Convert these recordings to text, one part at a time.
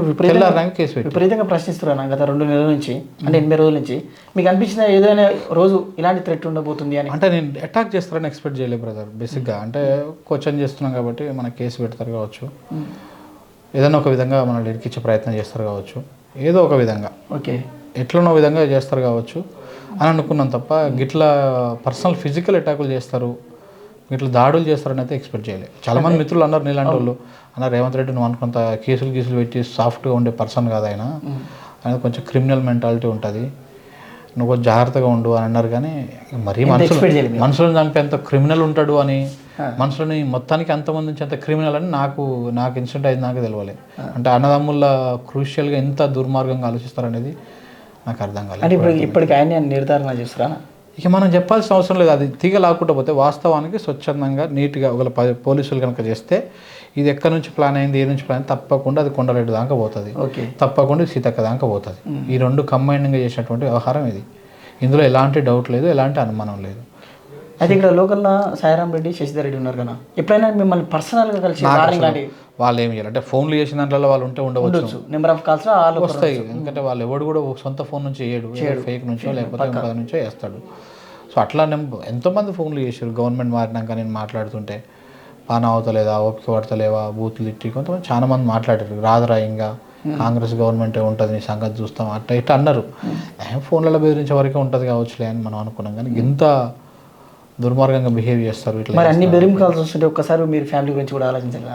విపరీతంగా ప్రశ్నిస్తున్నాను గత రెండు నెలల నుంచి అంటే ఎనిమిది రోజుల నుంచి. మీకు అనిపించిన ఏదైనా రోజు ఇలాంటి థ్రెట్ ఉండబోతుంది అని? అంటే నేను అటాక్ చేస్తారని ఎక్స్పెక్ట్ చేయలేదు బ్రదర్ బేసిక్గా అంటే క్వశ్చన్ చేస్తున్నాం కాబట్టి మన కేసు పెడతారు కావచ్చు. ఏదైనా ఒక విధంగా మన ఇరికిచ్చే ప్రయత్నం చేస్తారు కావచ్చు. ఏదో ఒక విధంగా. ఓకే. ఎట్లనో విధంగా చేస్తారు కావచ్చు. అని అనుకున్నాం తప్ప గిట్లా పర్సనల్ ఫిజికల్ అటాకులు చేస్తారు. ఇట్లా దాడులు చేస్తారని అయితే ఎక్స్పెక్ట్ చేయలేదు చాలా మంది మిత్రులు అన్నారు నీలాంటి వాళ్ళు. అన్నారు రేవంత్ రెడ్డి నువ్వు అనుకుంత కేసులు గీసులు పెట్టి సాఫ్ట్గా ఉండే పర్సన్ కాదు ఆయన. ఆయన కొంచెం క్రిమినల్ మెంటాలిటీ ఉంటుంది. నువ్వు కొంచెం జాగ్రత్తగా ఉండు అని అన్నారు కానీ మరీ మనుషులు. మనుషులను చంపి ఎంత క్రిమినల్ ఉంటాడు అని మనుషులని మొత్తానికి అంతమంది నుంచి ఎంత క్రిమినల్ అని నాకు నాకు ఇన్సిడెంట్ అయింది నాకు తెలియలేదు అంటే అన్నదమ్ముల క్రూషియల్గా ఎంత దుర్మార్గంగా ఆలోచిస్తారనేది నాకు అర్థం కాలేదు అంటే ఇప్పుడు ఇప్పటికి ఆయన నిర్ధారణ చేస్తారా? ఇక మనం చెప్పాల్సిన అవసరం లేదు. అది తీగ లాక్కుంటూ పోతే వాస్తవానికి స్వచ్ఛందంగా నీట్గా ప- పోలీసులు కనుక చేస్తే ఇది ఎక్కడి నుంచి ప్లాన్ అయింది ఏ నుంచి ప్లాన్ తప్పకుండా అది కొండరెడ్డి దాకా పోతుంది. ఓకే. తప్పకుండా సీతక్క దాకా పోతుంది. ఈ రెండు కంబైన్డ్గా చేసినటువంటి వ్యవహారం ఇది. ఇందులో ఎలాంటి డౌట్ లేదు ఎలాంటి అనుమానం లేదు. అయితే ఇక్కడ లోకల్లో సాయిరాం రెడ్డి శశిధర్ రెడ్డి ఉన్నారు కదా. ఎప్పుడైనా మిమ్మల్ని పర్సనల్గా కలిసి వాళ్ళు ఏం చేయాలి? అంటే ఫోన్లు చేసిన దాంట్లో వాళ్ళు ఉంటే ఉండవచ్చు. నెంబర్ ఆఫ్ కాల్స్ వాళ్ళు వస్తాయి. ఎందుకంటే వాళ్ళు ఎవడు కూడా సొంత ఫోన్ నుంచి చేయడు. ఫేక్ నుంచో లేకపోతే ఇంకో నుంచో వేస్తాడు సో అట్లా నేను ఎంతోమంది ఫోన్లు చేశారు గవర్నమెంట్ మారినాక నేను మాట్లాడుతుంటే. పాన అవుతలేదా ఓపిక పడతలేవా బూతులు తిట్టి. కొంతమంది చాలా మంది మాట్లాడారు. రాదురా ఇంకా. కాంగ్రెస్ గవర్నమెంటే ఉంటుంది నీ సంగతి చూస్తాం. అట్లా ఇట్లా అన్నారు. ఫోన్లలో బెదిరించే వరకే ఉంటుంది కావచ్చులే అని మనం అనుకున్నాం. కానీ ఇంత దుర్మార్గంగా బిహేవ్ చేస్తారు ఇట్లా మరి అన్ని బెదిరింపు కాల్స్ వస్తుంటే ఒక్కసారి మీరు ఫ్యామిలీ గురించి కూడా ఆలోచించాలి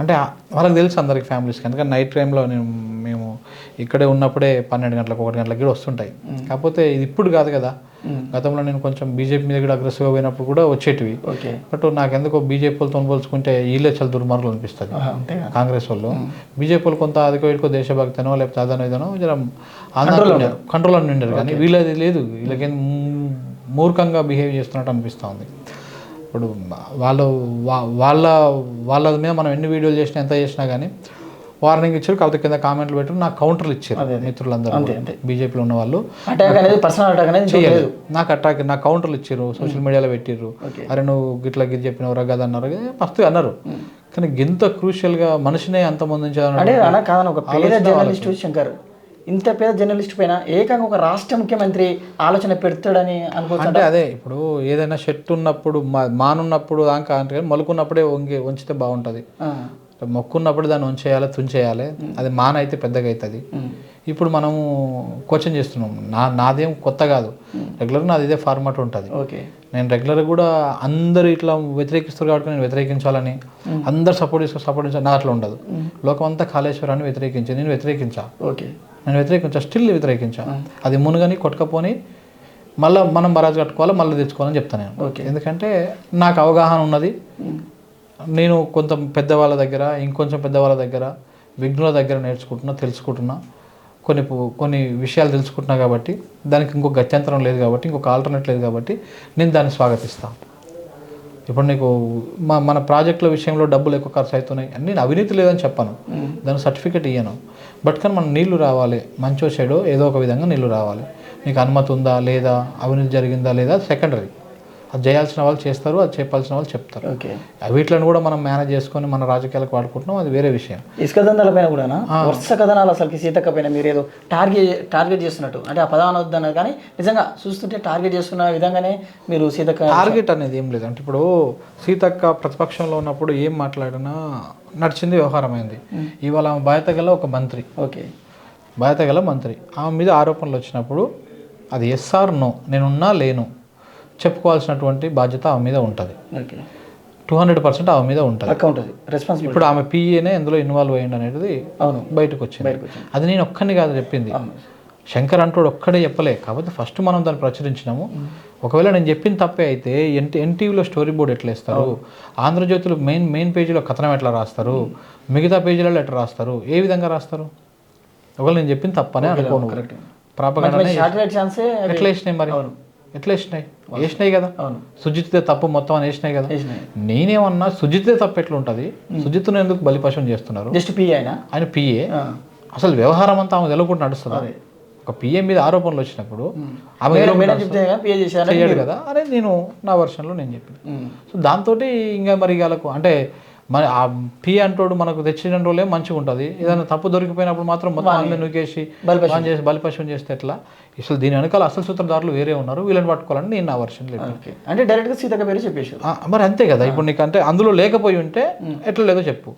అంటే వాళ్ళకి తెలుసు అందరికి ఫ్యామిలీస్కి ఎందుకంటే నైట్ టైంలో నేను మేము ఇక్కడే ఉన్నప్పుడే పన్నెండు గంటలకు ఒకటి గంటలకు కూడా వస్తుంటాయి. కాకపోతే ఇది ఇప్పుడు కాదు కదా. గతంలో నేను కొంచెం బీజేపీ మీద కూడా అగ్రెసివ్గా పోయినప్పుడు కూడా వచ్చేటివి. ఓకే. బట్ నాకు ఎందుకో బీజేపీ వాళ్ళతో పోల్చుకుంటే వీళ్ళే చాలా దుర్మార్గులు అనిపిస్తుంది. కాంగ్రెస్ వాళ్ళు. బీజేపీ వాళ్ళు కొంత అదికో ఇటుకో దేశభక్తనో లేకపోతే అదనో ఇదనో జర కంట్రోల్ అని ఉండరు. కానీ వీళ్ళది లేదు. వీళ్ళకేం మూర్ఖంగా బిహేవ్ చేస్తున్నట్టు అనిపిస్తూ ఉంది. ఇప్పుడు వాళ్ళు వాళ్ళ వాళ్ళ మీద మనం ఎన్ని వీడియోలు చేసినా ఎంత చేసినా కానీ వార్నింగ్ ఇచ్చారు. కాకపోతే కింద కామెంట్లు పెట్టారు. నాకు కౌంటర్లు ఇచ్చారు మిత్రులందరూ బీజేపీలో ఉన్న వాళ్ళు. అటాక్ అనేది పర్సనల్ అటాక్ అనేది ఇంకోటి లేదు. నాకు అట్రాక్ నాకు కౌంటర్లు ఇచ్చారు. సోషల్ మీడియాలో పెట్టిర్రు. అరే నువ్వు గిట్లా గిట్ చెప్పినవరా కదా అన్నారు. మస్తు అన్నారు. కానీ ఇంత క్రూషియల్గా మనిషినే అంత మంది అంటే అలా కాదని ఒక పేద జర్నలిస్ట్ శంకర్. ఇంత పేద జర్నలిస్ట్ పైన ఏకంగా ఒక రాష్ట్ర ముఖ్యమంత్రి ఆలోచన పెడతాడని అనుకోవచ్చు? అంటే అదే ఇప్పుడు ఏదైనా షర్ట్ ఉన్నప్పుడు మానున్నప్పుడు దాకా అంటే కానీ మొలుకున్నప్పుడే వంగి వంచితే బాగుంటుంది. మొక్కున్నప్పుడు దాన్ని ఉంచేయాలి తుంచేయాలి అది మాన అయితే పెద్దగా అవుతుంది ఇప్పుడు మనము క్వశ్చన్ చేస్తున్నాం నా నాదేం కొత్త కాదు. రెగ్యులర్ నాది ఇదే ఫార్మాట్ ఉంటుంది. ఓకే. నేను రెగ్యులర్ కూడా అందరు ఇట్లా వ్యతిరేకిస్తారు కాబట్టి నేను వ్యతిరేకించాలని అందరు సపోర్ట్ చేసుకో సపోర్ట్ చేయాలి నా అట్లా ఉండదు. లోకం అంతా కాళేశ్వరాన్ని వ్యతిరేకించి నేను వ్యతిరేకించా. ఓకే. నేను వ్యతిరేకించా స్టిల్ వ్యతిరేకించా అది మునుగని కొట్టుకపోని మళ్ళీ మనం బరాజు కట్టుకోవాలి మళ్ళీ తెచ్చుకోవాలని చెప్తాను నేను. ఓకే. ఎందుకంటే నాకు అవగాహన ఉన్నది. నేను కొంత పెద్దవాళ్ళ దగ్గర ఇంకొంచెం పెద్దవాళ్ళ దగ్గర విఘ్నుల దగ్గర నేర్చుకుంటున్నా తెలుసుకుంటున్నా. కొన్ని కొన్ని విషయాలు తెలుసుకుంటున్నా కాబట్టి దానికి ఇంకొక గత్యంతరం లేదు కాబట్టి ఇంకొక ఆల్టర్నేట్ లేదు కాబట్టి నేను దాన్ని స్వాగతిస్తాను ఇప్పుడు నీకు మా మన ప్రాజెక్టుల విషయంలో డబ్బులు ఎక్కువ ఖర్చు అవుతున్నాయి. అని నేను అవినీతి లేదని చెప్పాను. దాని సర్టిఫికేట్ ఇయ్యను. బట్ కానీ మనం నీళ్ళు రావాలి. మంచో చెడో ఏదో ఒక విధంగా నీళ్ళు రావాలి. నీకు అనుమతి ఉందా? లేదా? అవినీతి జరిగిందా? లేదా? సెకండరీ అది చేయాల్సిన వాళ్ళు చేస్తారు అది చెప్పాల్సిన వాళ్ళు చెప్తారు. ఓకే. వీటిలను కూడా మనం మేనేజ్ చేసుకొని మన రాజకీయాలకు వాడుకుంటున్నాం అది వేరే విషయం. ఇసుక దందాల పైన కూడా వరుస కథనాలు అసలుకి సీతక్క పైన మీరు ఏదో టార్గెట్ టార్గెట్ చేస్తున్నట్టు. అంటే ఆ పదాన వద్దన్నారు కానీ నిజంగా చూస్తుంటే టార్గెట్ చేసుకున్న విధంగానే మీరు సీతక్క టార్గెట్ అనేది ఏం లేదు. అంటే ఇప్పుడు సీతక్క ప్రతిపక్షంలో ఉన్నప్పుడు ఏం మాట్లాడినా నడిచింది వ్యవహారం అయింది ఇవాళ ఆమె బాధ్యత గల ఒక మంత్రి. ఓకే. బాధ్యత గల మంత్రి. ఆమె మీద ఆరోపణలు వచ్చినప్పుడు అది ఎస్ఆర్ నో నేనున్నా లేను. చెప్పుకోవాల్సినటువంటి బాధ్యత ఆమె మీద ఉంటుంది. టూ హండ్రెడ్ పర్సెంట్ ఆమె మీద ఉంటుంది. పక్క ఉంటుంది రెస్పాన్సిబిలిటీ ఇప్పుడు ఆమె పిఏనే ఇందులో ఇన్వాల్వ్ అయ్యింది అనేది అవును. బయటకు వచ్చింది. అది నేను ఒక్కడిని కాదు చెప్పింది. శంకర్ అంటోడు ఒక్కడే చెప్పలే. కాకపోతే ఫస్ట్ మనం దాన్ని ప్రచురించినాము. ఒకవేళ నేను చెప్పిన తప్పే అయితే ఎన్టీ ఎన్టీవీలో స్టోరీ బోర్డ్ ఎట్లా వేస్తారు? ఆంధ్రజ్యోతిలో మెయిన్ మెయిన్ పేజీలో కథనం ఎట్లా రాస్తారు? మిగతా పేజీలలో ఎట్లా రాస్తారు? ఏ విధంగా రాస్తారు? ఒకవేళ నేను చెప్పిన తప్పనే అనుకోను. ఛాన్సే ఎట్లా వేసినాయి మరి? ఎట్లా వేసినాయి? వేసినాయి కదా. సుజిత్దే తప్పు మొత్తం అని వేసినాయి కదా. నేనేమన్నా సుజిత్దే తప్పు ఎట్లా ఉంటుంది సుజిత్ను ఎందుకు బలిపశం చేస్తున్నారు? జస్ట్ పి అయినా ఆయన. పిఏ అసలు వ్యవహారం అంతా ఆమె తెలియకుండా నడుస్తుంది? ఒక పిఏ మీద ఆరోపణలు వచ్చినప్పుడు ఆమె కదా అరే నేను నా వర్షన్లో నేను చెప్పిన. సో దాంతో ఇంకా మరి వాళ్ళకు అంటే మరి ఆ పి అంటోడు మనకు తెచ్చిన రోజులే మంచిగా ఉంటుంది. ఏదైనా తప్పు దొరికిపోయినప్పుడు మాత్రం మొత్తం అందరినీ నూకేసి బలిపశువు. బాన్ చేసి బలిపశువుని చేస్తే ఎట్లా? అసలు దీని వెనకాల అసలు సూత్రధారులు వేరే ఉన్నారు. వీళ్ళని పట్టుకోవాలని నేను నా వర్షన్ లేదు అంటే డైరెక్ట్గా సీతక్క పేరు చెప్పేసి మరి అంతే కదా. ఇప్పుడు నీకు అంటే అందులో లేకపోయి ఉంటే ఎట్లా లేదో చెప్పు.